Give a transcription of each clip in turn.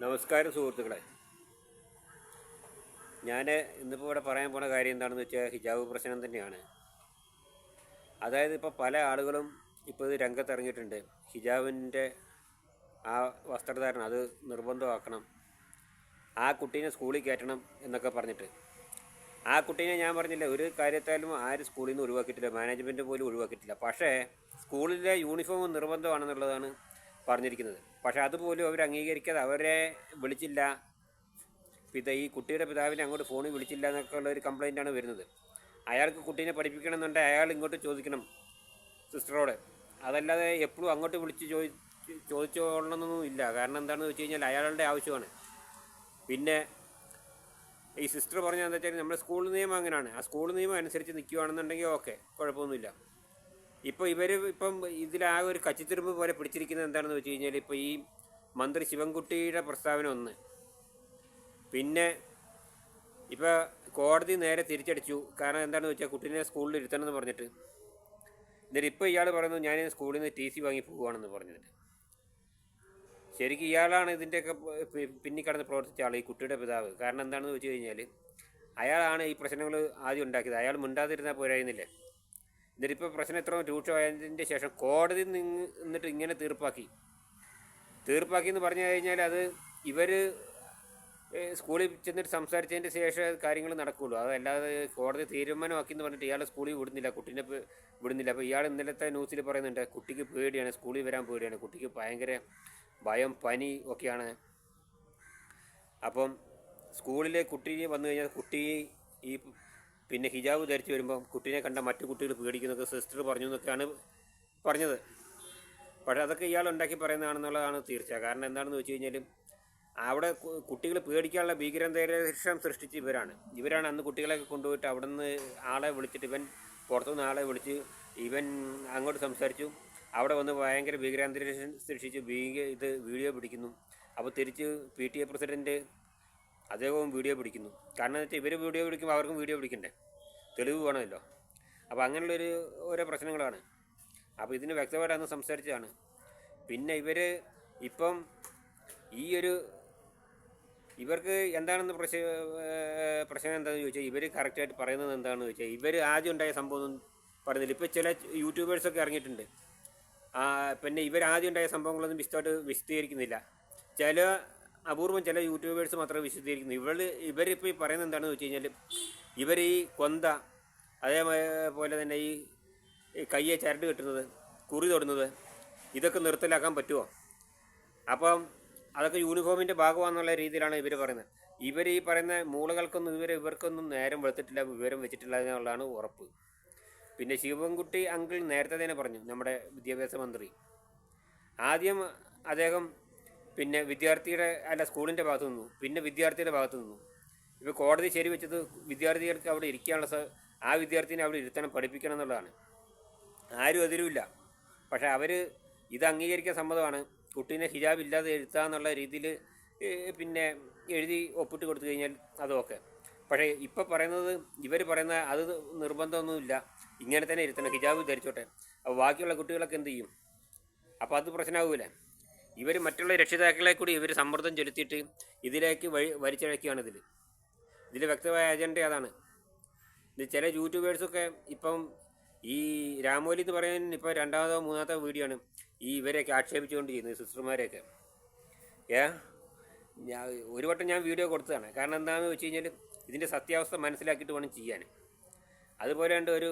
നമസ്കാരം സുഹൃത്തുക്കളെ. ഞാൻ ഇന്നിപ്പോൾ ഇവിടെ പറയാൻ പോണ കാര്യം എന്താണെന്ന് വെച്ചാൽ ഹിജാബ് പ്രശ്നം തന്നെയാണ്. അതായത് ഇപ്പോൾ പല ആളുകളും ഇപ്പോൾ ഇത് രംഗത്തിറങ്ങിയിട്ടുണ്ട്. ഹിജാബിന്റെ ആ വസ്ത്രധാരണം അത് നിർബന്ധമാക്കണം. ആ കുട്ടീനെ സ്കൂളിൽ കയറ്റണം എന്നൊക്കെ പറഞ്ഞിട്ട്. ആ കുട്ടീനെ ഞാൻ പറഞ്ഞില്ല ഒരു കാര്യത്താലും ആരും സ്കൂളിൽ നിന്ന് ഒഴിവാക്കിയിട്ടില്ല. മാനേജ്മെന്റ് പോലും ഒഴിവാക്കിയിട്ടില്ല. പക്ഷേ സ്കൂളിലെ യൂണിഫോം നിർബന്ധമാണെന്നുള്ളതാണ് പറഞ്ഞിരിക്കുന്നത്. പക്ഷെ അതുപോലും അവർ അംഗീകരിക്കാതെ അവരെ വിളിച്ചില്ല. പിത ഈ കുട്ടിയുടെ പിതാവിനെ അങ്ങോട്ട് ഫോണിൽ വിളിച്ചില്ല എന്നൊക്കെ ഉള്ള ഒരു കംപ്ലൈന്റാണ് വരുന്നത്. അയാൾക്ക് കുട്ടീനെ പഠിപ്പിക്കണം എന്നുണ്ടെങ്കിൽ അയാൾ ഇങ്ങോട്ട് ചോദിക്കണം സിസ്റ്ററോട് അതല്ലാതെ എപ്പോഴും അങ്ങോട്ട് വിളിച്ച് ചോദി ചോദിച്ചോളണമെന്നൊന്നും ഇല്ല. കാരണം എന്താണെന്ന് വെച്ച് കഴിഞ്ഞാൽ അയാളുടെ ആവശ്യമാണ്. പിന്നെ ഈ സിസ്റ്റർ പറഞ്ഞാൽ എന്താ വെച്ചാൽ നമ്മുടെ സ്കൂൾ നിയമം അങ്ങനെയാണ്. ആ സ്കൂൾ നിയമം അനുസരിച്ച് നിൽക്കുകയാണെന്നുണ്ടെങ്കിൽ ഓക്കെ കുഴപ്പമൊന്നുമില്ല. ഇപ്പോൾ ഇവർ ഇപ്പം ഇതിലാ ഒരു കച്ചിത്തിരുമ്പ് പോലെ പിടിച്ചിരിക്കുന്നത് എന്താണെന്ന് വെച്ച് കഴിഞ്ഞാൽ ഇപ്പോൾ ഈ മന്ത്രി ശിവൻകുട്ടിയുടെ പ്രസ്താവന ഒന്ന്. പിന്നെ ഇപ്പോൾ കോടതി നേരെ തിരിച്ചടിച്ചു. കാരണം എന്താണെന്ന് വെച്ചാൽ കുട്ടീനെ സ്കൂളിൽ ഇരുത്തണമെന്ന് പറഞ്ഞിട്ട്. എന്നിട്ട് ഇപ്പോൾ ഇയാൾ പറയുന്നു ഞാൻ സ്കൂളിൽ നിന്ന് ടി സി വാങ്ങി പോവുകയാണെന്ന് പറഞ്ഞിട്ട്. ശരിക്കും ഇയാളാണ് ഇതിന്റെയൊക്കെ പി- കടന്ന് പ്രവർത്തിച്ച ആൾ ഈ കുട്ടിയുടെ പിതാവ്. കാരണം എന്താണെന്ന് വെച്ച് കഴിഞ്ഞാൽ അയാളാണ് ഈ പ്രശ്നങ്ങൾ ആദ്യം ഉണ്ടാക്കിയത്. അയാൾ മിണ്ടാതിരുന്നാൽ പോരായിരുന്നില്ലേ? എന്നിട്ടിപ്പോൾ പ്രശ്നം എത്ര രൂക്ഷമായതിന്റെ ശേഷം കോടതി നിന്ന് നിന്നിട്ട് ഇങ്ങനെ തീർപ്പാക്കി. തീർപ്പാക്കി എന്ന് പറഞ്ഞു കഴിഞ്ഞാൽ അത് ഇവർ സ്കൂളിൽ ചെന്നിട്ട് സംസാരിച്ചതിന്റെ ശേഷം കാര്യങ്ങൾ നടക്കുകയുള്ളൂ അതല്ലാതെ കോടതി തീരുമാനമാക്കി എന്ന് പറഞ്ഞിട്ട് ഇയാൾ സ്കൂളിൽ വിടുന്നില്ല കുട്ടീനെ വിടുന്നില്ല. അപ്പോൾ ഇയാൾ ഇന്നലത്തെ ന്യൂസിൽ പറയുന്നുണ്ട് കുട്ടിക്ക് പേടിയാണ് സ്കൂളിൽ വരാൻ പേടിയാണ് കുട്ടിക്ക് ഭയങ്കര ഭയം പനി ഒക്കെയാണ്. അപ്പം സ്കൂളിലെ കുട്ടി വന്നു കഴിഞ്ഞാൽ കുട്ടി ഈ പിന്നെ ഹിജാബ് ധരിച്ച് വരുമ്പം കുട്ടീനെ കണ്ട മറ്റു കുട്ടികൾ പേടിക്കുന്നൊക്കെ സിസ്റ്റർ പറഞ്ഞു എന്നൊക്കെയാണ് പറഞ്ഞത്. പക്ഷേ അതൊക്കെ ഇയാൾ ഉണ്ടാക്കി പറയുന്നതാണെന്നുള്ളതാണ് തീർച്ച. കാരണം എന്താണെന്ന് വെച്ച് കഴിഞ്ഞാൽ അവിടെ കുട്ടികൾ പേടിക്കാനുള്ള ഭീകരന്തരീക്ഷം സൃഷ്ടിച്ച് ഇവരാണ്. ഇവരാണ് അന്ന് കുട്ടികളെയൊക്കെ കൊണ്ടുപോയിട്ട് അവിടെ നിന്ന് ആളെ വിളിച്ചിട്ട് ഇവൻ പുറത്തുനിന്ന് ആളെ വിളിച്ച് ഇവൻ അങ്ങോട്ട് സംസാരിച്ചു. അവിടെ വന്ന് ഭയങ്കര ഭീകരാന്തരീക്ഷം സൃഷ്ടിച്ച് ഭീക ഇത് വീഡിയോ പിടിക്കുന്നു. അപ്പോൾ തിരിച്ച് പി ടി എ പ്രസിഡന്റ് അദ്ദേഹവും വീഡിയോ പിടിക്കുന്നു. കാരണം എന്ന് വെച്ചാൽ ഇവർ വീഡിയോ പിടിക്കുമ്പോൾ അവർക്കും വീഡിയോ പിടിക്കണ്ടേ? തെളിവ് വേണമല്ലോ. അപ്പോൾ അങ്ങനെയുള്ളൊരു ഓരോ പ്രശ്നങ്ങളാണ്. അപ്പോൾ ഇതിന് വ്യക്തമായിട്ട് അന്ന് സംസാരിച്ചതാണ്. പിന്നെ ഇവർ ഇപ്പം ഈ ഒരു ഇവർക്ക് എന്താണെന്ന് പ്രശ് പ്രശ്നം എന്താണെന്ന് ചോദിച്ചാൽ ഇവർ കറക്റ്റായിട്ട് പറയുന്നത് എന്താണെന്ന് ചോദിച്ചാൽ ഇവർ ആദ്യം ഉണ്ടായ സംഭവം ഒന്നും പറയുന്നില്ല ഇപ്പോൾ ചില യൂട്യൂബേഴ്സൊക്കെ ഇറങ്ങിയിട്ടുണ്ട്. പിന്നെ ഇവർ ആദ്യം ഉണ്ടായ സംഭവങ്ങളൊന്നും വിശദമായിട്ട് വിശദീകരിക്കുന്നില്ല. ചില അപൂർവം ചില യൂട്യൂബേഴ്സ് മാത്രമേ വിശദീകരിക്കുന്നു. ഇവർ ഇവരിപ്പോൾ ഈ പറയുന്നത് എന്താണെന്ന് വെച്ച് കഴിഞ്ഞാൽ ഇവർ ഈ കൊന്ത അതേപോലെ തന്നെ ഈ കയ്യെ ചരട് കെട്ടുന്നത് കുറി തൊടുന്നത് ഇതൊക്കെ നിർത്തലാക്കാൻ പറ്റുമോ അപ്പം അതൊക്കെ യൂണിഫോമിന്റെ ഭാഗമാണെന്നുള്ള രീതിയിലാണ് ഇവർ പറയുന്നത്. ഇവർ ഈ പറയുന്ന മൂളകൾക്കൊന്നും ഇവരെ ഇവർക്കൊന്നും നേരം വെളുത്തിട്ടില്ല വിവരം വെച്ചിട്ടില്ല എന്നുള്ളതാണ് ഉറപ്പ്. പിന്നെ ശിവൻകുട്ടി അങ്കിൾ നേരത്തെ തന്നെ പറഞ്ഞു നമ്മുടെ വിദ്യാഭ്യാസ മന്ത്രി. ആദ്യം അദ്ദേഹം പിന്നെ വിദ്യാർത്ഥിയുടെ അല്ല സ്കൂളിന്റെ ഭാഗത്തു നിന്നു. പിന്നെ വിദ്യാർത്ഥിയുടെ ഭാഗത്തു നിന്നു. ഇപ്പോൾ കോടതി ശരി വെച്ചത് വിദ്യാർത്ഥികൾക്ക് അവിടെ ഇരിക്കാനുള്ള ആ വിദ്യാർത്ഥിനെ അവിടെ ഇരുത്തണം പഠിപ്പിക്കണം എന്നുള്ളതാണ്. ആരും അതിരുമില്ല പക്ഷേ അവർ ഇത് അംഗീകരിക്കാൻ സമ്മതമാണ്. കുട്ടീനെ ഹിജാബ് ഇല്ലാതെ എഴുത്താന്നുള്ള രീതിയിൽ പിന്നെ എഴുതി ഒപ്പിട്ട് കൊടുത്തു കഴിഞ്ഞാൽ അതൊക്കെ. പക്ഷേ ഇപ്പോൾ പറയുന്നത് ഇവർ പറയുന്ന അത് നിർബന്ധമൊന്നുമില്ല. ഇങ്ങനെ തന്നെ ഇരുത്തണം ഹിജാബ് ധരിച്ചോട്ടെ. അപ്പോൾ ബാക്കിയുള്ള കുട്ടികളൊക്കെ എന്ത് ചെയ്യും? അപ്പോൾ അത് പ്രശ്നമാകൂലേ ഇവർ മറ്റുള്ള രക്ഷിതാക്കളെ കൂടി ഇവർ സമ്മർദ്ദം ചെലുത്തിയിട്ട് ഇതിലേക്ക് വഴി വലിച്ചഴക്കുകയാണ് ഇതിൽ ഇതിൽ വ്യക്തമായ അജണ്ട അതാണ്. ഇത് ചില യൂട്യൂബേഴ്സൊക്കെ ഇപ്പം ഈ രാമോലി എന്ന് പറയുന്ന ഇപ്പോൾ രണ്ടാമതോ മൂന്നാമതോ വീഡിയോ ആണ് ഈ ഇവരെയൊക്കെ ആക്ഷേപിച്ചുകൊണ്ട് ചെയ്യുന്നത് സിസ്റ്റർമാരെയൊക്കെ. ഏ? ഞാൻ ഒരു വട്ടം ഞാൻ വീഡിയോ കൊടുത്തതാണ്. കാരണം എന്താണെന്ന് വെച്ച് കഴിഞ്ഞാൽ ഇതിന്റെ സത്യാവസ്ഥ മനസ്സിലാക്കിയിട്ട് വേണം ചെയ്യാൻ അതുപോലെ ഉണ്ട് ഒരു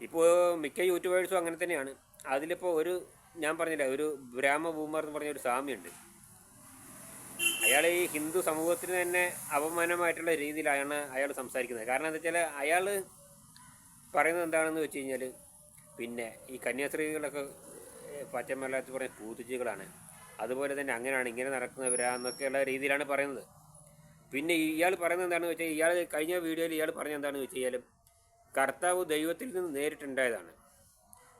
ഇപ്പോൾ മിക്ക യൂട്യൂബേഴ്സും അങ്ങനെ തന്നെയാണ്. അതിലിപ്പോൾ ഒരു ഞാൻ പറഞ്ഞില്ല ഒരു ബ്രാഹ്മ ബൂമർ എന്ന് പറഞ്ഞ ഒരു സ്വാമിയുണ്ട്. അയാൾ ഈ ഹിന്ദു സമൂഹത്തിന് തന്നെ അപമാനമായിട്ടുള്ള രീതിയിലാണ് അയാൾ സംസാരിക്കുന്നത്. കാരണം എന്താ വെച്ചാൽ അയാൾ പറയുന്നത് എന്താണെന്ന് വെച്ച് കഴിഞ്ഞാൽ പിന്നെ ഈ കന്യാസ്ത്രീകളൊക്കെ പച്ചമല്ലാത്ത പറഞ്ഞ പൂതിജികളാണ് അതുപോലെ തന്നെ അങ്ങനെയാണ് ഇങ്ങനെ നടക്കുന്നവരാന്നൊക്കെയുള്ള രീതിയിലാണ് പറയുന്നത്. പിന്നെ ഇയാൾ പറയുന്നത് എന്താണെന്ന് വെച്ചാൽ ഇയാൾ കഴിഞ്ഞ വീഡിയോയിൽ ഇയാൾ പറഞ്ഞ എന്താണെന്ന് വെച്ച് കഴിഞ്ഞാൽ കർത്താവ് ദൈവത്തിൽ നിന്ന് നേരിട്ടുണ്ടായതാണ്.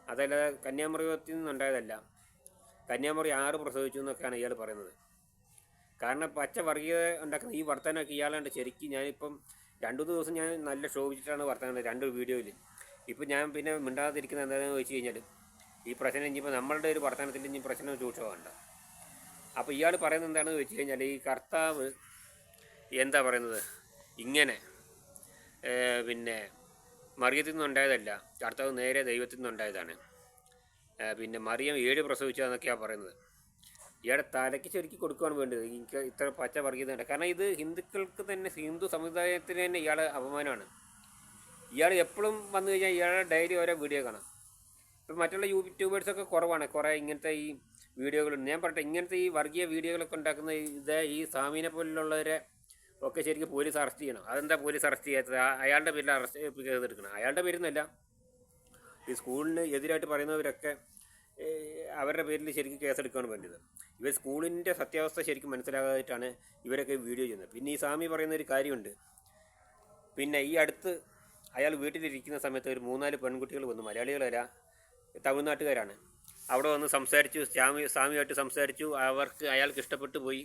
അതല്ലാതെ കന്യാമൃഗത്തിൽ നിന്നുണ്ടായതല്ല. കന്യാമറി ആറ് പ്രസവിച്ചു എന്നൊക്കെയാണ് ഇയാൾ പറയുന്നത്. കാരണം പച്ച വർഗീയത ഉണ്ടാക്കുന്ന ഈ വർത്തമാനമൊക്കെ ഇയാളുണ്ട് ശരിക്കും ഞാനിപ്പം രണ്ടു ദിവസം ഞാൻ നല്ല ശോഭിച്ചിട്ടാണ് വർത്തമാനം രണ്ട് വീഡിയോയിൽ ഇപ്പം ഞാൻ പിന്നെ മിണ്ടാതിരിക്കുന്നത് എന്താണെന്ന് വെച്ച് കഴിഞ്ഞാൽ ഈ പ്രശ്നം ഇനിയിപ്പോൾ നമ്മളുടെ ഒരു വർത്തമാനത്തിൽ ഇനി പ്രശ്നം രൂക്ഷമാകണ്ട അപ്പോൾ ഇയാൾ പറയുന്നത് എന്താണെന്ന് വെച്ച് കഴിഞ്ഞാൽ ഈ കർത്താവ് എന്താ പറയുന്നത്? ഇങ്ങനെ പിന്നെ മറിയത്തിൽ നിന്നുണ്ടായതല്ല കർത്താവ് നേരെ ദൈവത്തിൽ നിന്നുണ്ടായതാണ് പിന്നെ മറിയം ഏഴ് പ്രസവിച്ചതെന്നൊക്കെയാണ് പറയുന്നത്. ഇയാളെ തലയ്ക്ക് ചുരുക്കി കൊടുക്കുകയാണ് വേണ്ടത്. എനിക്ക് ഇത്ര പച്ച വർഗീയതയുണ്ട് കാരണം ഇത് ഹിന്ദുക്കൾക്ക് തന്നെ ഹിന്ദു സമുദായത്തിന് തന്നെ ഇയാളെ അപമാനമാണ്. ഇയാൾ എപ്പോഴും വന്നു കഴിഞ്ഞാൽ ഇയാളുടെ ഡെയിലി ഓരോ വീഡിയോ കാണാം. ഇപ്പം മറ്റുള്ള യൂട്യൂബേഴ്സൊക്കെ കുറവാണ്. കുറേ ഇങ്ങനത്തെ ഈ വീഡിയോകളുണ്ട്. ഞാൻ പറയട്ടെ ഇങ്ങനത്തെ ഈ വർഗീയ വീഡിയോകളൊക്കെ ഉണ്ടാക്കുന്ന ഇത് ഈ സാമീനെ പോലുള്ളവരെ ഒക്കെ ശരിക്കും പോലീസ് അറസ്റ്റ് ചെയ്യണം. അതെന്താ പോലീസ് അറസ്റ്റ് ചെയ്യാത്തത്? അയാളുടെ പേരിൽ അറസ്റ്റ് ചെയ്തെടുക്കണം. അയാളുടെ പേരിന്നല്ല. ഈ സ്കൂളിന് എതിരായിട്ട് പറയുന്നവരൊക്കെ അവരുടെ പേരിൽ ശരിക്കും കേസെടുക്കുകയാണ് വേണ്ടത്. ഇവർ സ്കൂളിന്റെ സത്യാവസ്ഥ ശരിക്കും മനസ്സിലാകാതിട്ടാണ് ഇവരൊക്കെ വീഡിയോ ചെയ്യുന്നത്. പിന്നെ ഈ സ്വാമി പറയുന്ന ഒരു കാര്യമുണ്ട്. പിന്നെ ഈ അടുത്ത് അയാൾ വീട്ടിലിരിക്കുന്ന സമയത്ത് ഒരു മൂന്നാൽ പെൺകുട്ടികൾ വന്നു. മലയാളികളല്ല തമിഴ്നാട്ടുകാരാണ്. അവിടെ വന്ന് സംസാരിച്ചു സ്വാമി സ്വാമിയായിട്ട് സംസാരിച്ചു. അവർക്ക് അയാൾക്ക് ഇഷ്ടപ്പെട്ടു പോയി.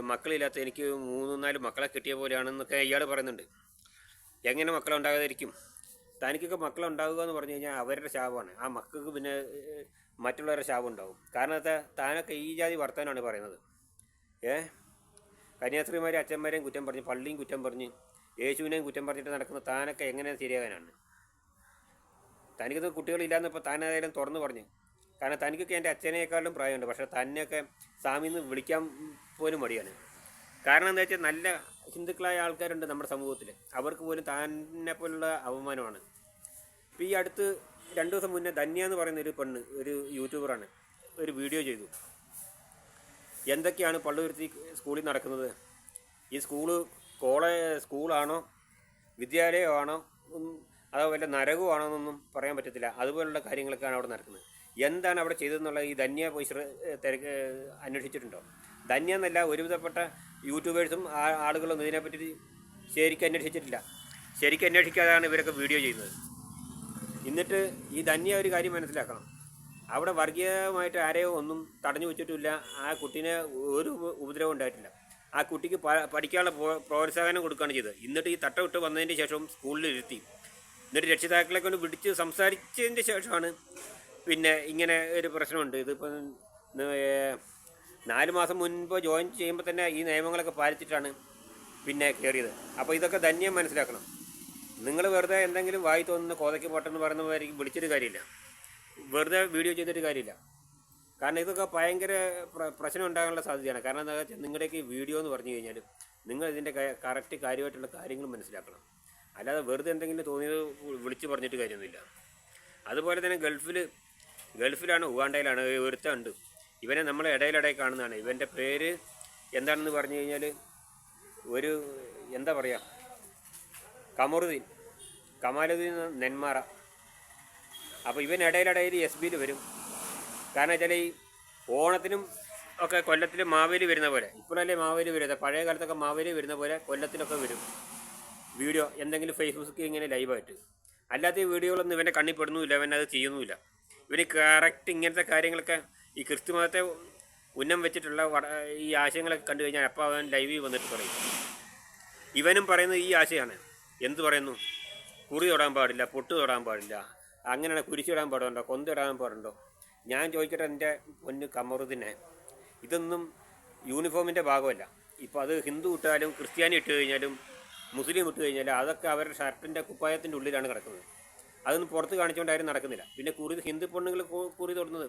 മക്കളില്ലാത്ത എനിക്ക് മൂന്ന് നാല് മക്കളെ കിട്ടിയ പോലെയാണെന്നൊക്കെ ഇയാൾ പറയുന്നുണ്ട്. എങ്ങനെ മക്കളുണ്ടാകാതിരിക്കും? തനിക്കൊക്കെ മക്കളുണ്ടാവുക എന്ന് പറഞ്ഞു കഴിഞ്ഞാൽ അവരുടെ ശാപമാണ്. ആ മക്കൾക്ക് പിന്നെ മറ്റുള്ളവരുടെ ശാപം ഉണ്ടാവും കാരണം താനൊക്കെ ഈ ജാതി വർത്താനാണ് പറയുന്നത്. ഏ? കന്യാസ്ത്രീമാരെ അച്ഛന്മാരെയും കുറ്റം പറഞ്ഞ് പള്ളിയും കുറ്റം പറഞ്ഞ് യേശുവിനെയും കുറ്റം പറഞ്ഞിട്ട് നടക്കുന്ന താനൊക്കെ എങ്ങനെ ശരിയാകാനാണ്? തനിക്കത് കുട്ടികളില്ലാന്നപ്പോൾ താനായാലും തുറന്നു പറഞ്ഞു. കാരണം തനിക്കൊക്കെ എന്റെ അച്ഛനേക്കാളും പ്രായമുണ്ട്. പക്ഷേ തന്നെയൊക്കെ സ്വാമി നിന്ന് വിളിക്കാൻ പോലും മടിയാണ്. കാരണം എന്താ വെച്ചാൽ നല്ല ഹിന്ദുക്കളായ ആൾക്കാരുണ്ട് നമ്മുടെ സമൂഹത്തിൽ അവർക്ക് പോലും തന്നെ പോലുള്ള അപമാനമാണ്. ഇപ്പോൾ ഈ അടുത്ത് രണ്ട് ദിവസം മുന്നേ ധന്യ എന്ന് പറയുന്ന ഒരു പെണ്ണ് ഒരു യൂട്യൂബറാണ് ഒരു വീഡിയോ ചെയ്തു. എന്തൊക്കെയാണ് പള്ളുരുത്തി സ്കൂളിൽ നടക്കുന്നത്? ഈ സ്കൂൾ കോളേ സ്കൂളാണോ? വിദ്യാലയമാണോ? അതോ വല്ല നരകമാണോ എന്നൊന്നും പറയാൻ പറ്റത്തില്ല. അതുപോലുള്ള കാര്യങ്ങളൊക്കെയാണ് അവിടെ നടക്കുന്നത്. എന്താണ് അവിടെ ചെയ്തതെന്നുള്ള ഈ ധന്യ ശ്ര- തിരക്ക് അന്വേഷിച്ചിട്ടുണ്ടോ? ധന്യ എന്നല്ല ഒരുവിധപ്പെട്ട യൂട്യൂബേഴ്സും ആ- ആളുകളൊന്നും ഇതിനെപ്പറ്റി ശരിക്കും അന്വേഷിച്ചിട്ടില്ല. ശരിക്കും അന്വേഷിക്കാതെയാണ് ഇവരൊക്കെ വീഡിയോ ചെയ്യുന്നത്. എന്നിട്ട് ഈ ധന്യ ഒരു കാര്യം മനസ്സിലാക്കണം. അവിടെ വർഗീയമായിട്ട് ആരെയോ ഒന്നും തടഞ്ഞു വെച്ചിട്ടില്ല. ആ കുട്ടീനെ ഒരു ഉപ- ഉപദ്രവം ഉണ്ടായിട്ടില്ല. ആ കുട്ടിക്ക് പഠിക്കാനുള്ള പ്രോത്സാഹനം കൊടുക്കുകയാണ് ചെയ്തത്. എന്നിട്ട് ഈ തട്ട വിട്ട് വന്നതിന് ശേഷം സ്കൂളിൽ ഇരുത്തി എന്നിട്ട് രക്ഷിതാക്കളെ കൊണ്ട് വിളിച്ച് സംസാരിച്ചതിന്റെ ശേഷമാണ് പിന്നെ ഇങ്ങനെ ഒരു പ്രശ്നമുണ്ട്. ഇതിപ്പോൾ നാല് മാസം മുൻപ് ജോയിൻ ചെയ്യുമ്പോൾ തന്നെ ഈ നിയമങ്ങളൊക്കെ പാലിച്ചിട്ടാണ് പിന്നെ കയറിയത് അപ്പോൾ ഇതൊക്കെ ധന്യം മനസ്സിലാക്കണം. നിങ്ങൾ വെറുതെ എന്തെങ്കിലും വായി തോന്നുന്ന കോതയ്ക്ക് പോട്ടെന്ന് പറയുന്നവരായിരിക്കും വിളിച്ചിട്ട് കാര്യമില്ല. വെറുതെ വീഡിയോ ചെയ്തിട്ട് കാര്യമില്ല. കാരണം ഇതൊക്കെ ഭയങ്കര പ്രശ്നം ഉണ്ടാകാനുള്ള സാധ്യതയാണ്. കാരണം എന്താ വെച്ചാൽ നിങ്ങളുടെയൊക്കെ വീഡിയോ എന്ന് പറഞ്ഞു കഴിഞ്ഞാൽ നിങ്ങൾ ഇതിന്റെ കറക്റ്റ് കാര്യമായിട്ടുള്ള കാര്യങ്ങൾ മനസ്സിലാക്കണം. അല്ലാതെ വെറുതെ എന്തെങ്കിലും തോന്നിയത് വിളിച്ച് പറഞ്ഞിട്ട് കാര്യമൊന്നുമില്ല. അതുപോലെ തന്നെ ഗൾഫിൽ ഗൾഫിലാണ് ഉഗാണ്ടയിലാണ് ഒരുത്തുണ്ട് ഇവനെ നമ്മൾ ഇടയിലിടയിൽ കാണുന്നതാണ്. ഇവന്റെ പേര് എന്താണെന്ന് പറഞ്ഞു കഴിഞ്ഞാൽ ഒരു എന്താ പറയുക കമറുദ്ദീൻ. കമാലുദ്ദീൻ നെന്മാറ. അപ്പോൾ ഇവൻ ഇടയിലിടയിൽ എസ് ബിയിൽ വരും. കാരണം വെച്ചാൽ ഈ ഓണത്തിനും ഒക്കെ കൊല്ലത്തിൽ മാവേലി വരുന്ന പോലെ. ഇപ്പോഴല്ലേ മാവേലി വരുന്നത് പഴയ കാലത്തൊക്കെ മാവേലി വരുന്ന പോലെ കൊല്ലത്തിലൊക്കെ വരും. വീഡിയോ എന്തെങ്കിലും ഫേസ്ബുക്കിൽ ഇങ്ങനെ ലൈവായിട്ട് അല്ലാത്ത ഈ വീഡിയോകളൊന്നും ഇവന്റെ കണ്ണിൽ പെടുന്നുമില്ല. ഇവൻ അത് ചെയ്യുന്നുമില്ല. ഇവന് കറക്റ്റ് ഇങ്ങനത്തെ കാര്യങ്ങളൊക്കെ ഈ ക്രിസ്തു മതത്തെ ഉന്നം വെച്ചിട്ടുള്ള ഈ ആശയങ്ങളൊക്കെ കണ്ടു കഴിഞ്ഞാൽ അപ്പോൾ അവൻ ലൈവിൽ വന്നിട്ട് പറയും. ഇവനും പറയുന്നത് ഈ ആശയമാണ് എന്ത് പറയുന്നു? കുറി തൊടാൻ പാടില്ല പൊട്ട് തൊടാൻ പാടില്ല അങ്ങനെയാണ് കുരിശിടാൻ പാടുണ്ടോ കൊന്തിടാൻ പാടുണ്ടോ? ഞാൻ ചോദിക്കട്ടെ എന്റെ പൊന്ന് കമറുദിനെ ഇതൊന്നും യൂണിഫോമിന്റെ ഭാഗമല്ല. ഇപ്പോൾ അത് ഹിന്ദു ഇട്ടാലും ക്രിസ്ത്യാനി ഇട്ട് കഴിഞ്ഞാലും മുസ്ലിം ഇട്ട് കഴിഞ്ഞാലും അതൊക്കെ അവരുടെ ഷർട്ടിന്റെ കുപ്പായത്തിന്റെ ഉള്ളിലാണ് കിടക്കുന്നത്. അതൊന്നും പുറത്ത് കാണിച്ചുകൊണ്ട് ആരും നടക്കുന്നില്ല. പിന്നെ കുറി ഹിന്ദു പെണ്ണുങ്ങൾ കുറി തൊടുന്നത്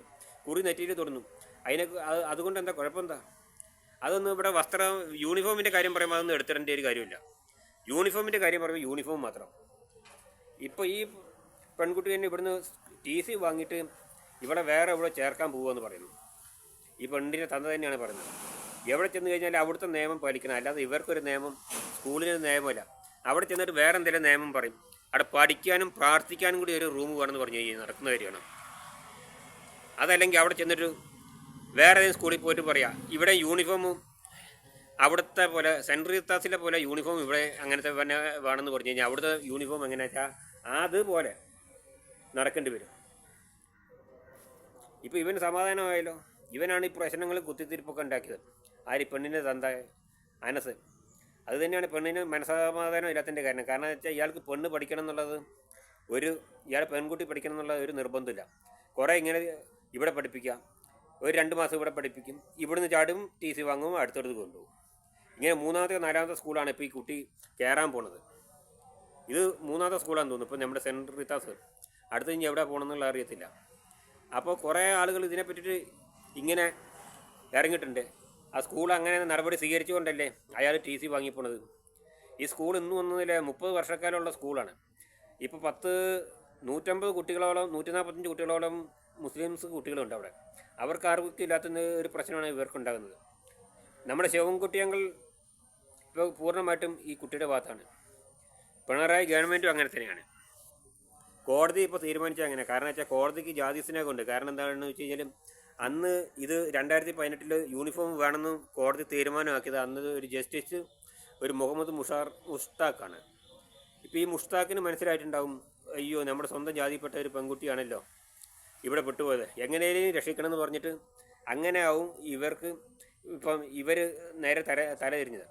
കുറി നെറ്റിയിൽ തൊടുന്നു. അതിനെ അത് അതുകൊണ്ട് എന്താ കുഴപ്പമെന്താ? അതൊന്നും ഇവിടെ വസ്ത്രം യൂണിഫോമിന്റെ കാര്യം പറയുമ്പോൾ അതൊന്നും എടുത്തിടേണ്ട ഒരു കാര്യമില്ല. യൂണിഫോമിന്റെ കാര്യം പറയുമ്പോൾ യൂണിഫോം മാത്രം. ഇപ്പോൾ ഈ പെൺകുട്ടി തന്നെ ഇവിടുന്ന് ടി സി വാങ്ങിയിട്ട് ഇവിടെ വേറെ എവിടെ ചേർക്കാൻ പോകുമെന്ന് പറയുന്നു. ഈ പെണ്ണിന്റെ തന്ത തന്നെയാണ് പറയുന്നത്. എവിടെ ചെന്ന് കഴിഞ്ഞാൽ അവിടുത്തെ നിയമം പാലിക്കണം. അല്ലാതെ ഇവർക്കൊരു നിയമം സ്കൂളിനൊരു നിയമമല്ല. അവിടെ ചെന്നിട്ട് വേറെ എന്തെങ്കിലും നിയമം പറയും. അവിടെ പഠിക്കാനും പ്രാർത്ഥിക്കാനും കൂടി ഒരു റൂം വേണമെന്ന് പറഞ്ഞു കഴിഞ്ഞാൽ നടക്കുന്ന കാര്യമാണ്. അതല്ലെങ്കിൽ അവിടെ ചെന്നിട്ട് വേറെ ഏതെങ്കിലും സ്കൂളിൽ പോയിട്ട് പറയാം ഇവിടെ യൂണിഫോമും അവിടുത്തെ പോലെ സെൻട്രൽ ഇത്താസിലെ പോലെ യൂണിഫോം ഇവിടെ അങ്ങനത്തെ തന്നെ വേണമെന്ന് പറഞ്ഞു കഴിഞ്ഞാൽ അവിടുത്തെ യൂണിഫോം എങ്ങനെയാ വെച്ചാൽ അതുപോലെ നടക്കേണ്ടി വരും. ഇപ്പോൾ ഇവന് സമാധാനമായല്ലോ. ഇവനാണ് ഈ പ്രശ്നങ്ങൾ കുത്തിത്തിരിപ്പൊക്കെ ഉണ്ടാക്കിയത്. ആര് പെണ്ണിന്റെ തന്ത അനസ് അത് തന്നെയാണ് പെണ്ണിന് മനസ്സമാധാനം ഇല്ലാത്തതിന്റെ കാരണം കാരണം വെച്ചാൽ ഇയാൾക്ക് പെണ്ണ് പഠിക്കണം എന്നുള്ളത് ഒരു ഇയാൾ പെൺകുട്ടി പഠിക്കണം എന്നുള്ള ഒരു നിർബന്ധമില്ല. കുറേ ഇങ്ങനെ ഇവിടെ പഠിപ്പിക്കാം ഒരു രണ്ട് മാസം ഇവിടെ പഠിപ്പിക്കും ഇവിടുന്ന് ചാടും ടി സി വാങ്ങും അടുത്തടുത്ത് കൊണ്ടുപോകും. ഇങ്ങനെ മൂന്നാമത്തെ നാലാമത്തെ സ്കൂളാണ് ഇപ്പോൾ ഈ കുട്ടി കയറാൻ പോണത്. ഇത് മൂന്നാമത്തെ സ്കൂളാണെന്ന് തോന്നുന്നു ഇപ്പോൾ നമ്മുടെ സെൻട്രൽ റിത്താസ് അടുത്ത് ഇനി എവിടെ പോകണമെന്നുള്ള അറിയത്തില്ല. അപ്പോൾ കുറേ ആളുകൾ ഇതിനെ ഇങ്ങനെ ഇറങ്ങിയിട്ടുണ്ട്. ആ സ്കൂൾ അങ്ങനെ നടപടി സ്വീകരിച്ചുകൊണ്ടല്ലേ അയാൾ ടി സി വാങ്ങിപ്പോണത്. ഈ സ്കൂൾ ഇന്നും ഒന്നുമില്ല മുപ്പത് വർഷക്കാലമുള്ള സ്കൂളാണ്. ഇപ്പോൾ പത്ത് നൂറ്റമ്പത് കുട്ടികളോളം നൂറ്റി നാൽപ്പത്തഞ്ച് കുട്ടികളോളം മുസ്ലിംസ് കുട്ടികളുണ്ട് അവിടെ. അവർക്ക് ആർക്കും ഇല്ലാത്ത ഒരു പ്രശ്നമാണ് ഇവർക്കുണ്ടാകുന്നത്. നമ്മുടെ ശിവൻകുട്ടിയങ്ങൾ ഇപ്പോൾ പൂർണമായിട്ടും ഈ കുട്ടിയുടെ ഭാഗത്താണ്. പിണറായി ഗവൺമെന്റും അങ്ങനെ തന്നെയാണ്. കോടതി ഇപ്പോൾ തീരുമാനിച്ചത് അങ്ങനെ. കാരണം വെച്ചാൽ കോടതിക്ക് ജാതി സ്നേഹമുണ്ട്. കാരണം എന്താണെന്ന് വെച്ച് കഴിഞ്ഞാൽ അന്ന് ഇത് രണ്ടായിരത്തി പതിനെട്ടിൽ യൂണിഫോം വേണമെന്ന് കോടതി തീരുമാനമാക്കിയത് അന്ന് ഒരു ജസ്റ്റിസ് ഒരു മുഹമ്മദ് മുഷാർ മുഷ്താഖാണ്. ഇപ്പോൾ ഈ മുഷ്താഖിന് മനസ്സിലായിട്ടുണ്ടാവും അയ്യോ നമ്മുടെ സ്വന്തം ജാതിപ്പെട്ട ഒരു പെൺകുട്ടിയാണല്ലോ ഇവിടെ പെട്ടുപോയത്. എങ്ങനെയും രക്ഷിക്കണമെന്ന് പറഞ്ഞിട്ട് അങ്ങനെ ആവും ഇവർക്ക് ഇപ്പം ഇവർ നേരെ തല തല തിരിഞ്ഞത്.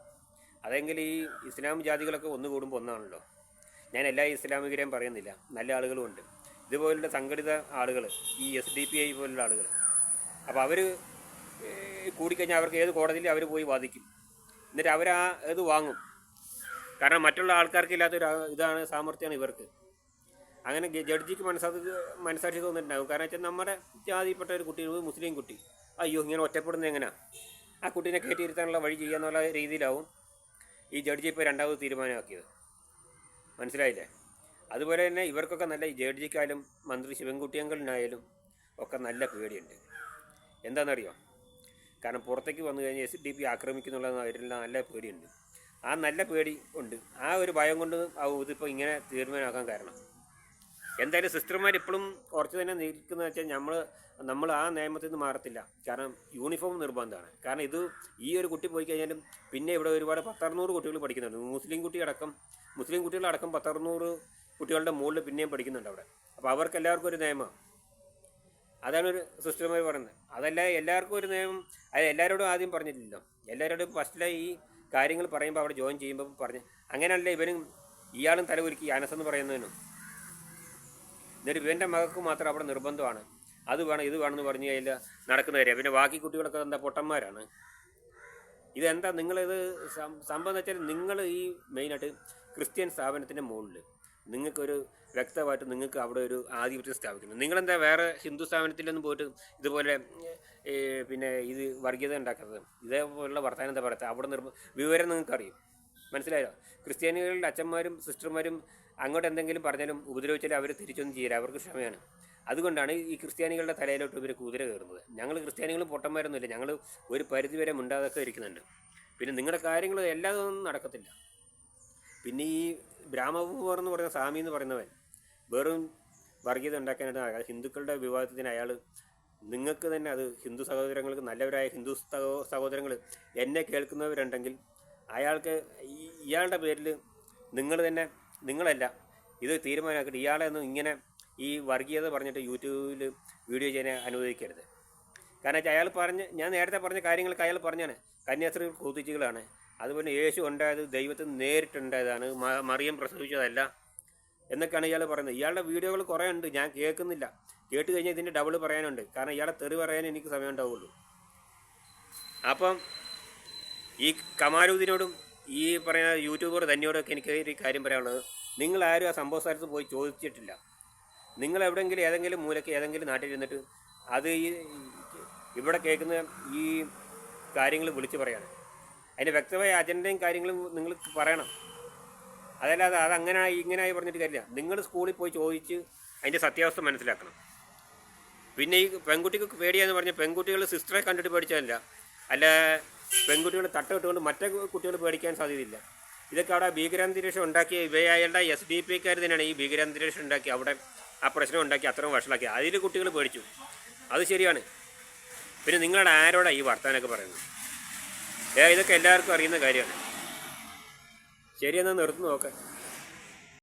അതെങ്കിൽ ഈ ഇസ്ലാം ജാതികളൊക്കെ ഒന്ന് കൂടുമ്പോൾ ഒന്നാണല്ലോ. ഞാൻ എല്ലാ ഇസ്ലാമികരെയും പറയുന്നില്ല. നല്ല ആളുകളുമുണ്ട് ഇതുപോലുള്ള സംഘടിത ആളുകൾ ഈ എസ് ഡി പി ഐ പോലുള്ള ആളുകൾ അപ്പോൾ അവർ കൂടിക്കഴിഞ്ഞാൽ അവർക്ക് ഏത് കോടതിയിൽ അവർ പോയി വാദിക്കും. എന്നിട്ട് അവർ ആ ഇത് വാങ്ങും. കാരണം മറ്റുള്ള ആൾക്കാർക്ക് ഇല്ലാത്തൊരു ഇതാണ് സാമർഥ്യമാണ് ഇവർക്ക്. അങ്ങനെ ജഡ്ജിക്ക് മനസ്സാക്കി മനസ്സാക്ഷി തോന്നിയിട്ടുണ്ടാകും കാരണം വെച്ചാൽ നമ്മുടെ ജാതിപ്പെട്ട ഒരു കുട്ടി മുസ്ലിം കുട്ടി. അയ്യോ ഇങ്ങനെ ഒറ്റപ്പെടുന്നത് എങ്ങനെയാണ് ആ കുട്ടീനെ കയറ്റിയിരുത്താനുള്ള വഴി ചെയ്യാന്നുള്ള രീതിയിലാവും ഈ ജഡ്ജി ഇപ്പോൾ രണ്ടാമത് തീരുമാനമാക്കിയത്. മനസ്സിലായില്ലേ? അതുപോലെ തന്നെ ഇവർക്കൊക്കെ നല്ല ജഡ്ജിക്കായാലും മന്ത്രി ശിവൻകുട്ടിയങ്കലിനായാലും ഒക്കെ നല്ല പേടിയുണ്ട്. എന്താണെന്നറിയോ? കാരണം പുറത്തേക്ക് വന്നു കഴിഞ്ഞാൽ എസ് ഡി പി ആക്രമിക്കുന്നുള്ളത് അവരെല്ലാം നല്ല പേടിയുണ്ട്. ആ നല്ല പേടി ഉണ്ട് ആ ഒരു ഭയം കൊണ്ട് ആ ഇതിപ്പോൾ ഇങ്ങനെ തീരുമാനമാക്കാൻ കാരണം. എന്തായാലും സിസ്റ്റർമാർ ഇപ്പോഴും കുറച്ച് തന്നെ നിൽക്കുന്നത് വെച്ചാൽ നമ്മൾ നമ്മൾ ആ നിയമത്തിൽ നിന്ന് മാറത്തില്ല. കാരണം യൂണിഫോം നിർബന്ധമാണ്. കാരണം ഇത് ഈ ഒരു കുട്ടി പോയി കഴിഞ്ഞാലും പിന്നെ ഇവിടെ ഒരുപാട് പത്തറുന്നൂറ് കുട്ടികൾ പഠിക്കുന്നുണ്ട്. മുസ്ലിം കുട്ടിയടക്കം മുസ്ലിം കുട്ടികളടക്കം പത്തറുന്നൂറ് കുട്ടികളുടെ മുകളിൽ പിന്നെയും പഠിക്കുന്നുണ്ട് അവിടെ. അപ്പോൾ അവർക്ക് എല്ലാവർക്കും ഒരു നിയമമാണ് അതാണ് ഒരു സുസ്ഥിരമായി പറയുന്നത് അതല്ല എല്ലാവർക്കും ഒരു നിയമം അത് എല്ലാവരോടും ആദ്യം പറഞ്ഞിട്ടില്ലല്ലോ എല്ലാവരോടും ഫസ്റ്റിലെ ഈ കാര്യങ്ങൾ പറയുമ്പോൾ അവിടെ ജോയിൻ ചെയ്യുമ്പോൾ പറഞ്ഞ് അങ്ങനെയല്ല ഇവനും ഇയാളും തലകുരുക്കി അനസ് എന്ന് പറയുന്നതിനും എന്നിട്ട് ഇവന്റെ മകൾക്ക് മാത്രം അവിടെ നിർബന്ധമാണ്. അത് വേണം ഇത് വേണമെന്ന് പറഞ്ഞു കഴിഞ്ഞാൽ നടക്കുന്ന കാര്യം. പിന്നെ ബാക്കി കുട്ടികളൊക്കെ എന്താ പൊട്ടന്മാരാണ്. ഇതെന്താ നിങ്ങളിത് സംഭവം എന്ന് വെച്ചാൽ നിങ്ങൾ ഈ മെയിനായിട്ട് ക്രിസ്ത്യൻ സ്ഥാപനത്തിന്റെ മുകളിൽ നിങ്ങൾക്കൊരു വ്യക്തമായിട്ട് നിങ്ങൾക്ക് അവിടെ ഒരു ആധിപത്യം സ്ഥാപിക്കണം നിങ്ങളെന്താ വേറെ ഹിന്ദു സ്ഥാപനത്തിലൊന്നും പോയിട്ട് ഇതുപോലെ പിന്നെ ഇത് വർഗീയത ഉണ്ടാക്കുന്നത് ഇതേപോലുള്ള വർത്തമാനം എന്താ പറയുക? അവിടെ നിർമ്മ വിവരം നിങ്ങൾക്കറിയും. മനസ്സിലായോ? ക്രിസ്ത്യാനികളുടെ അച്ഛന്മാരും സിസ്റ്റർമാരും അങ്ങോട്ട് എന്തെങ്കിലും പറഞ്ഞാലും ഉപദ്രവിച്ചാലും അവർ തിരിച്ചൊന്നും ചെയ്യില്ല. അവർക്ക് ക്ഷമയാണ്. അതുകൊണ്ടാണ് ഈ ക്രിസ്ത്യാനികളുടെ തലയിലോട്ട് ഇവർ കുതിര കയറുന്നത്. ഞങ്ങൾ ക്രിസ്ത്യാനികളും പൊട്ടന്മാരൊന്നുമില്ല. ഞങ്ങൾ ഒരു പരിധി വരെ ഇരിക്കുന്നുണ്ട്. പിന്നെ നിങ്ങളുടെ കാര്യങ്ങൾ എല്ലാതൊന്നും നടക്കത്തില്ല. പിന്നെ ഈ ബ്രാഹ്മപൂർ എന്ന് പറയുന്ന സ്വാമി എന്ന് പറയുന്നവൻ വെറും വർഗീയത ഉണ്ടാക്കാനായിട്ട് ഹിന്ദുക്കളുടെ വിവാദത്തിന് അയാൾ നിങ്ങൾക്ക് തന്നെ അത് ഹിന്ദു സഹോദരങ്ങൾക്ക് നല്ലവരായ ഹിന്ദു സഹോ- സഹോദരങ്ങൾ എന്നെ കേൾക്കുന്നവരുണ്ടെങ്കിൽ അയാൾക്ക് ഇയാളുടെ പേരിൽ നിങ്ങൾ തന്നെ നിങ്ങളല്ല ഇത് തീരുമാനമാക്കിയിട്ട് ഇയാളെ ഒന്നും ഇങ്ങനെ ഈ വർഗീയത പറഞ്ഞിട്ട് യൂട്യൂബിൽ വീഡിയോ ചെയ്യാൻ അനുവദിക്കരുത്. കാരണം വെച്ചാൽ അയാൾ പറഞ്ഞ് ഞാൻ നേരത്തെ പറഞ്ഞ കാര്യങ്ങളൊക്കെ അയാൾ പറഞ്ഞാണ്. കന്യാസ്ത്രീകൾ കൂത്തിച്ചുകളാണ് അതുപോലെ യേശു ഉണ്ടായത് ദൈവത്തിൽ നേരിട്ടുണ്ടായതാണ്. മറിയം പ്രസവിച്ചതല്ല. എന്നൊക്കെയാണ് ഇയാൾ പറയുന്നത്. ഇയാളുടെ വീഡിയോകൾ കുറേ ഉണ്ട്. ഞാൻ കേൾക്കുന്നില്ല. കേട്ട് കഴിഞ്ഞാൽ ഇതിന്റെ ഡബിൾ പറയാനുണ്ട്. കാരണം ഇയാളെ തെറി പറയാൻ എനിക്ക് സമയം ഉണ്ടാവുള്ളൂ. അപ്പം ഈ കമാരൂദിനോടും ഈ പറയുന്ന യൂട്യൂബർ തന്നെയോടൊക്കെ എനിക്ക് ഒരു കാര്യം പറയാനുള്ളത്. നിങ്ങൾ ആരും ആ സംഭവ സ്ഥലത്ത് പോയി ചോദിച്ചിട്ടില്ല. നിങ്ങൾ എവിടെയെങ്കിലും ഏതെങ്കിലും മൂലയ്ക്ക് ഏതെങ്കിലും നാട്ടിൽ ഇരുന്നിട്ട് അത് ഈ ഇവിടെ കേൾക്കുന്ന ഈ കാര്യങ്ങൾ വിളിച്ച് പറയാണ്. അതിന്റെ വ്യക്തമായ അജണ്ടയും കാര്യങ്ങളും നിങ്ങൾ പറയണം. അതല്ലാതെ അത് അങ്ങനെ ഇങ്ങനെയായി ഇങ്ങനെ പറഞ്ഞിട്ട് കാര്യമില്ല. നിങ്ങൾ സ്കൂളിൽ പോയി ചോദിച്ച് അതിന്റെ സത്യാവസ്ഥ മനസ്സിലാക്കണം. പിന്നെ ഈ പെൺകുട്ടിക്ക് പേടിയാന്ന് പറഞ്ഞാൽ പെൺകുട്ടികൾ സിസ്റ്ററെ കണ്ടിട്ട് പേടിച്ചതല്ല. അല്ല പെൺകുട്ടികൾ തട്ടമിട്ടുകൊണ്ട് മറ്റേ കുട്ടികൾ പേടിക്കാൻ സാധ്യതയില്ല. ഇതൊക്കെ അവിടെ ഭീകരാന്തരീക്ഷം ഉണ്ടാക്കിയ ഇവയായുള്ള എസ് ഡി പി കാർ തന്നെയാണ് ഈ ഭീകരാന്തരീക്ഷം ഉണ്ടാക്കി അവിടെ ആ പ്രശ്നം ഉണ്ടാക്കി അത്രയും വഷളാക്കി. അതിൽ കുട്ടികൾ പേടിച്ചു. അത് ശരിയാണ്. പിന്നെ നിങ്ങളുടെ ആരോടാണ് ഈ വർത്തമാനമൊക്കെ പറയുന്നത്? ഏ ഇതൊക്കെ എല്ലാവർക്കും അറിയുന്ന കാര്യമാണ്. ശരി ശരിയെന്നാൽ നിർത്തി നോക്കാം.